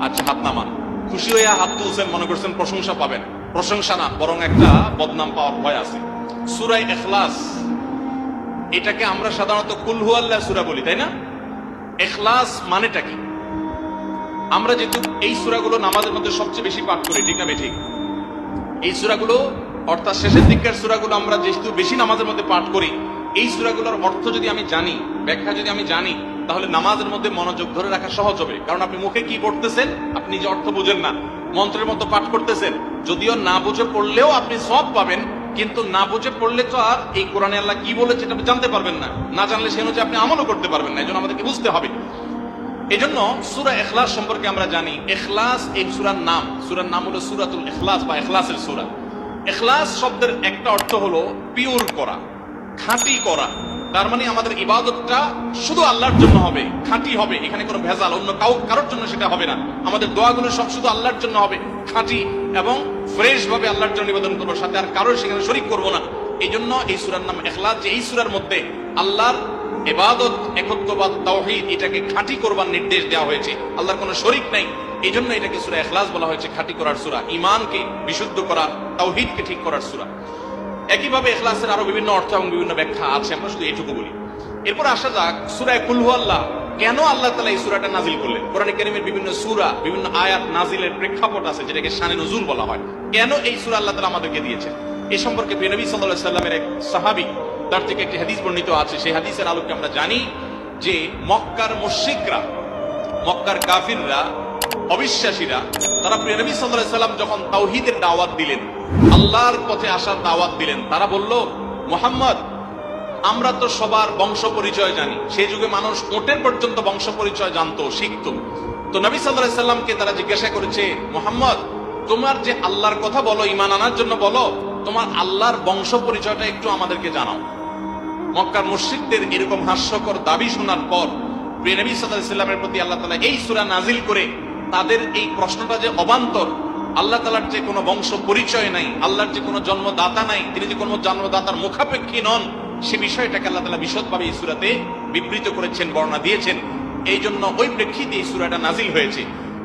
আচ্ছা হাত নামান। খুশি হইয়া হাত তুলছেন মনে করছেন প্রশংসা পাবেন। প্রশংসা না, বরং একটা বদনাম পাওয়ার ভয় আছে। সুরাই এখলাস এটাকে আমরা সাধারণত কুলহু আল্লাহ সুরা বলি, তাই না? এখলাস মানেটা কি? আমরা যেহেতু এই সুরাগুলো নামাজের মধ্যে সবচেয়ে বেশি পাঠ করি, ঠিক না ঠিক এই সুরাগুলো, অর্থাৎ শেষের দিককার সুরাগুলো আমরা যেহেতু বেশি নামাজের মধ্যে পাঠ করি, এই সুরাগুলোর অর্থ যদি আমি জানি, ব্যাখ্যা যদি আমি জানি তাহলে নামাজের মধ্যে মনোযোগ ধরে রাখা সহজ হবে। কারণ আপনি মুখে কি পড়তেছেন, আপনি যে অর্থ বুঝেন না। মন্ত্রের মতো পাঠ করতেছেন। যদিও না বুঝে পড়লেও আপনি সব পাবেন, কিন্তু না বুঝে পড়লে তো আর এই কোরআনে আল্লাহ কি বলেছে এটা জানতে পারবেন না। না জানলে সে অনুযায়ী আপনি আমলও করতে পারবেন না। এই জন্য আমাদেরকে বুঝতে হবে। এই জন্য সুরা এখলাস সম্পর্কে আমরা জানি এখলাস এই সুরার নাম। সুরার নাম হলো সুরাতুল এখলাস বা এখলাসের সুরা। এখলাস শব্দের একটা অর্থ হলো পিওর করা, খাঁটি করা। তার মানে আমাদের ইবাদতটা শুধু আল্লাহর জন্য হবে, খাঁটি হবে, এখানে কোনো ভেজাল, অন্য কাউ, কারোর জন্য সেটা হবে না। আমাদের দোয়াগুলো সব শুধু আল্লাহর জন্য হবে, খাঁটি এবং ফ্রেশ ভাবে আল্লাহর জন্য নিবেদন করব, সাথে আর কারোর সেখানে শরিক করব না। এই জন্য এই সুরার নাম এখলাস, যে এই সুরার মধ্যে আল্লাহর এবাদত একত্ববাদ, তাওহীদ, এটাকে খাঁটি করবার নির্দেশ দেওয়া হয়েছে। আল্লাহর কোনো শরিক নাই। এই জন্য এটাকে সুরা এখলাস বলা হয়েছে, খাঁটি করার সুরা। ইমানকে বিশুদ্ধ করা তাওহীদকে ঠিক করার সুরা। একইভাবে এখলাসের আরও বিভিন্ন অর্থ এবং বিভিন্ন ব্যাখ্যা আছে, আমরা শুধু এইটুকু বলি। এরপর আসা যাক সুরায় কুলহু আল্লাহ, কেন আল্লাহ তালা এই সুরাটা নাজিল করলেন? কোরআন কারিমের বিভিন্ন সুরা, বিভিন্ন আয়াত নাজিলের প্রেক্ষাপট আছে, যেটাকে শানে নজুল বলা হয়। কেন এই সুরা আল্লাহ তালা আমাদেরকে দিয়েছেন? এই সম্পর্কে নবী সাল্লাহ সাল্লামের এক সাহাবি, তার থেকে একটি হাদিস বর্ণিত আছে। সেই হাদিসের আলোকে আমরা জানি যে মক্কার মুশরিকরা, মক্কার কাফিররা অবিশ্বাসীরা, তারা প্রিয় নবী সাল্লাল্লাহু সাল্লাম যখন তাওহীদের দাওয়াত দিলেন, আল্লাহর পথে আসার দাওয়াত দিলেন, তারা বলল, মোহাম্মদ, আমরা তো সবার বংশ পরিচয় জানি। সেই যুগে মানুষ ওটের পর্যন্ত বংশ পরিচয় জানতো, শিখতো। তো নবী সাল্লাল্লাহু সাল্লামকে তারা জিজ্ঞাসা করেছে, মোহাম্মদ, তোমার যে আল্লাহর কথা বলো ইমান আনার জন্য বলো, তোমার আল্লাহর বংশ পরিচয়টা একটু আমাদেরকে জানাও। মক্কার মুশরিকদের এরকম হাস্যকর দাবি শোনার পর, প্রিয় নবী সাল্লাল্লাহু আলাইহি সাল্লামের প্রতি আল্লাহ তাআলা এই সূরা নাজিল করে তাদের এই প্রশ্নটা যে অবান্তর, আল্লাহ তালার যে কোনো বংশ পরিচয় নাই, আল্লাহর যে কোনো জন্মদাতা নাই, তিনি যে কোনো জন্মদাতার মুখাপেক্ষী নন, সে বিষয়টাকে আল্লাহ তালা বিশদভাবে এই সুরাতে বিবৃত করেছেন, বর্ণনা দিয়েছেন। এই জন্য ওই প্রেক্ষিতে এই সুরাটা নাজিল হয়েছে।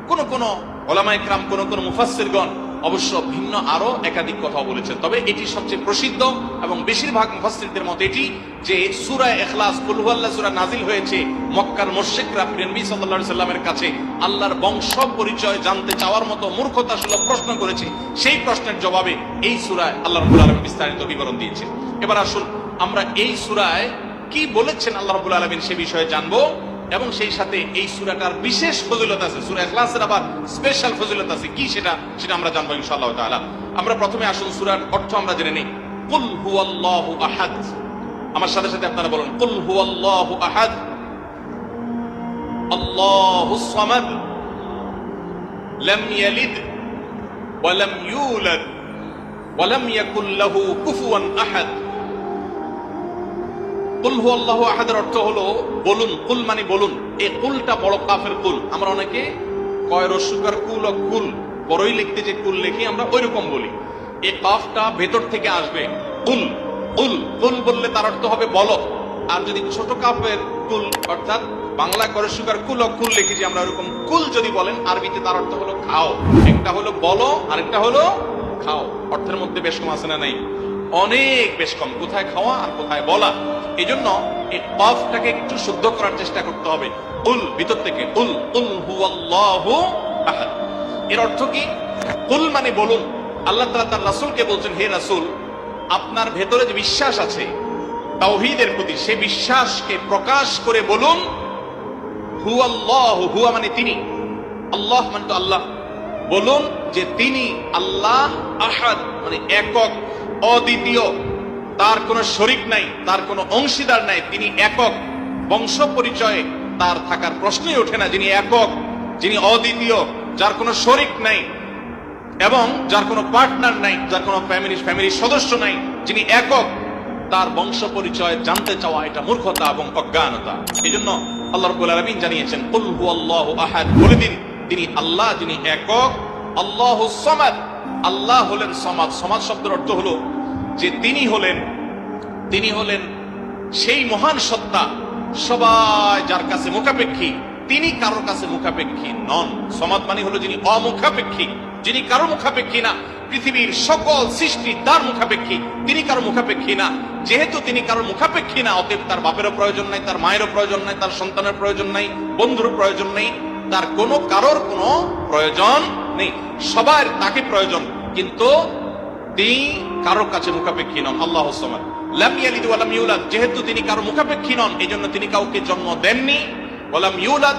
কোন কোন ওলামা কোন কোন মুফাসসিরগণ অবশ্য ভিন্ন আরও একাধিক কথা বলেছেন। তবে এটি সবচেয়ে প্রসিদ্ধ এবং বেশিরভাগ মুফাসসিরদের মতে এটি যে সূরা ইখলাস, কুল হুয়াল্লাহ সূরা নাজিল হয়েছে, মক্কার মুশরিকরা নবী সাল্লাল্লাহু আলাইহি সাল্লামের কাছে আল্লাহর বংশ পরিচয় জানতে চাওয়ার মতো মূর্খতা সুলভ প্রশ্ন করেছে। সেই প্রশ্নের জবাবে এই সূরায় আল্লাহ রাব্বুল আলামিন বিস্তারিত বিবরণ দিয়েছে এবার আসুন, আমরা এই সূরায় কি বলেছেন আল্লাহ রাব্বুল আলামিন সে বিষয়ে জানব। এবং সেই সাথে এই সুরাটার বিশেষ ফজিলত আছে। সুরা ইখলাসের আবার স্পেশাল ফজিলত আছে। কি সেটা? সেটা আমরা জানব ইনশাআল্লাহ তাআলা। আমরা প্রথমে আসুন সুরার অর্থ আমরা জেনে নিই। কুল হুয়াল্লাহু আহাদ। আমার সাথে সাথে আপনারা বলুন, কুল হুয়াল্লাহু আহাদ। আল্লাহুস সামাদ। লাম ইয়ালিদ ওয়া লাম ইউলাদ। ওয়া লাম ইয়াকুল লাহু কুফুয়ান আহাদ। কুল হু আল্লাহ আহাদের অর্থ হলো বলুন, কুল মানে বলুন। এই কুলটা বড় কাফের কুল। আমরা অনেকে কয় রসুকার কুল ও কুল। বড়ই লিখতে যে কুল লিখি, আমরা ওই রকম বলি। এই কাফটা ভেতর থেকে আসবে। কুল কুল কুল বললে তার অর্থ হবে বলো আর যদি ছোট কাফের কুল, অর্থাৎ বাংলা করে সুগার কুল ও কুল লিখি যে আমরা ওরকম কুল যদি বলেন, আরবিতে তার অর্থ হলো খাও। একটা হলো বলো, আরেকটা হলো খাও। অর্থের মধ্যে বেশ কম আছে না নাই? অনেক বেশ কম। কোথায় খাওয়া আর কোথায় বলা? এই জন্য এই কফটাকে একটু শুদ্ধ করার চেষ্টা করতে হবে। উল ভিতর থেকে উল উল হুয়াল্লাহু আহাদ। এর অর্থ কি? কুল মানে বলুন, আল্লাহ তাআলা তার রাসূলকে বলছেন, হে রাসূল, আপনার ভেতরে যে বিশ্বাস আছে, তাওহীদের প্রতি সে বিশ্বাসকে প্রকাশ করে বলুন, হুয়াল্লাহু, হুয়া মানে তিনি। আল্লাহ মানে তো আল্লাহ। বলুন যে তিনি আল্লাহ আহাদ মানে একক, অদ্বিতীয়। তার কোনো শরিক নাই, তার কোনো অংশীদার নাই, তিনি একক। বংশ পরিচয়ে তার থাকার প্রশ্নই ওঠে না, যিনি একক, যিনি অদ্বিতীয়, যার কোনো শরিক নাই এবং যার কোনো পার্টনার নাই, যার কোনো ফ্যামিলি ফ্যামিলির সদস্য নাই, যিনি একক, তার বংশ পরিচয় জানতে চাওয়া এটা মূর্খতা এবং অজ্ঞানতা। এই জন্য আল্লাহ রব্বুল আলামিন জানিয়েছেন, কুল হুয়াল্লাহু আহাদ। বলে দিন, তিনি আল্লাহ, যিনি একক, আল্লাহু সামাদ। আল্লাহ হলেন সমাদ। সমাজ শব্দের অর্থ হলো যে তিনি হলেন তিনি হলেন সেই মহান সত্তা, সবাই যার কাছে মোকাপেক্ষী তিনি কারোর কাছে মুখাপেক্ষী নন। সমাদ মানে হলো যিনি অমুখাপেক্ষী, যিনি কারও মুখাপেক্ষী না। পৃথিবীর সকল সৃষ্টি তার মুখাপেক্ষী, তিনি কারও মুখাপেক্ষী না। যেহেতু তিনি কারও মুখাপেক্ষী না, অতএব তার বাপেরও প্রয়োজন নাই, তার মায়েরও প্রয়োজন নাই, তার সন্তানের প্রয়োজন নাই, বন্ধুর প্রয়োজন নেই, তার কোনো কারোর কোনো প্রয়োজন নেই। সবার তাকে প্রয়োজন, কিন্তু তিনি কারোর কাছে মুখাপেক্ষী নন। আল্লাহ সামাদ। লাম ইয়ালিদ ওয়া ইউলাদ। যেহেতু তিনি কারও মুখাপেক্ষী নন এই জন্য তিনি কাউকে জন্ম দেননি। ওয়ালাম ইউলাদ,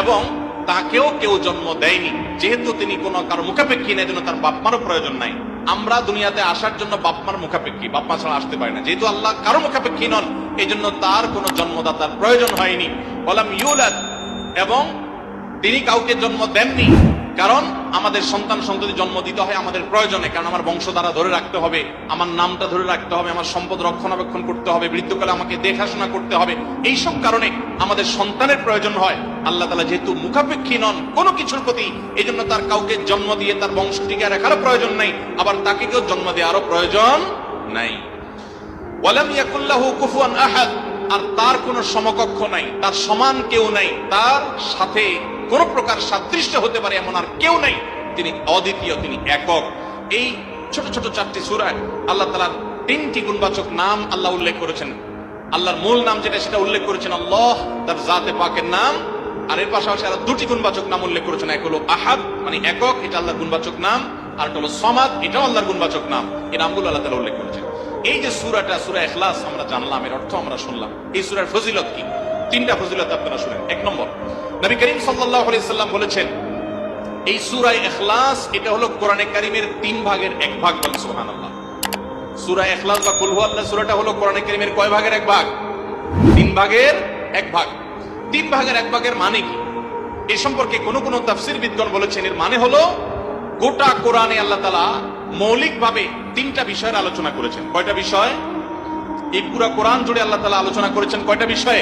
এবং তাকেও কেউ জন্ম দেয়নি। যেহেতু তিনি কোনো কারও মুখাপেক্ষী না এজন্য তার বাপমারও প্রয়োজন নাই। আমরা দুনিয়াতে আসার জন্য বাপমার মুখাপেক্ষী, বাপমা ছাড়া আসতে পারি না। যেহেতু আল্লাহ কারও মুখাপেক্ষী নন এই জন্য তার কোনো জন্মদাতার প্রয়োজন হয়নি। ওয়ালাম ইউলাদ, এবং তিনি কাউকে জন্ম দেননি। কারণ আমাদের সন্তান সন্ততি জন্ম দিতে হয় আমাদের প্রয়োজনে, কারণ আমার বংশ দ্বারা ধরে রাখতে হবে, আমার নামটা ধরে রাখতে হবে, আমার সম্পদ রক্ষণাবেক্ষণ করতে হবে মৃত্যুকালে আমাকে দেখাশোনা করতে হবে। এইসব কারণে আমাদের সন্তানের প্রয়োজন হয়। আল্লাহ তালা যেহেতু মুখাপেক্ষী নন কোনো কিছুর প্রতি এই জন্য তার কাউকে জন্ম দিয়ে তার বংশ টিকে রাখারও প্রয়োজন নেই, আবার তাকে কেউ জন্ম দেওয়ারও প্রয়োজন নাই। ইয়াকুল্লাহু আর তার কোনো সমকক্ষ নাই, তার সমান কেউ নাই, তার সাথে কোন প্রকার সাদৃশ্য হতে পারে এমন আর কেউ নাই। তিনি অদ্বিতীয়, তিনি একক। এই ছোট ছোট চারটি সুরায় আল্লাহ তালার তিনটি গুণবাচক নাম আল্লাহ উল্লেখ করেছেন। আল্লাহর মূল নাম যেটা, সেটা উল্লেখ করেছেন আল্লাহ, তার জাতে পাকের নাম। আর এর পাশাপাশি আরও দুটি গুণবাচক নাম উল্লেখ করেছেন, এক হলো আহাদ মানে একক, এটা আল্লাহর গুণবাচক নাম। আর একটা হলো সমাদ, এটাও আল্লাহর গুণবাচক নাম। এই নামগুলো আল্লাহ তালা উল্লেখ করেছেন। এই যে সুরাটা, সুরা এখলাস আমরা জানলাম, এর অর্থ আমরা শুনলাম। এই সুরার ফজিলত কি? তিনটা ফজিলত আপনারা শুনেন। এক নম্বর নবী করিম আলাইহি সাল্লাম বলেছেন, এই সূরা এখলাস এটা হলো কোরআনে কারিমের তিন ভাগের এক ভাগ বলেন সুবহানাল্লাহ। সূরা এখলাস বা কুল আল্লাহ সূরাটা হলো কোরআনে কারিমের কয় ভাগের এক ভাগ? তিন ভাগের এক ভাগ। তিন ভাগের এক ভাগের মানে কি? এ সম্পর্কে কোন কোন তাফসির বিদ্বান বলেছেন, এর মানে হলো গোটা কোরআনে আল্লাহ তালা মৌলিকভাবে তিনটা বিষয়ের আলোচনা করেছেন। কয়টা বিষয়? এই পুরা কোরআন জুড়ে আল্লাহ তালা আলোচনা করেছেন কয়টা বিষয়ে?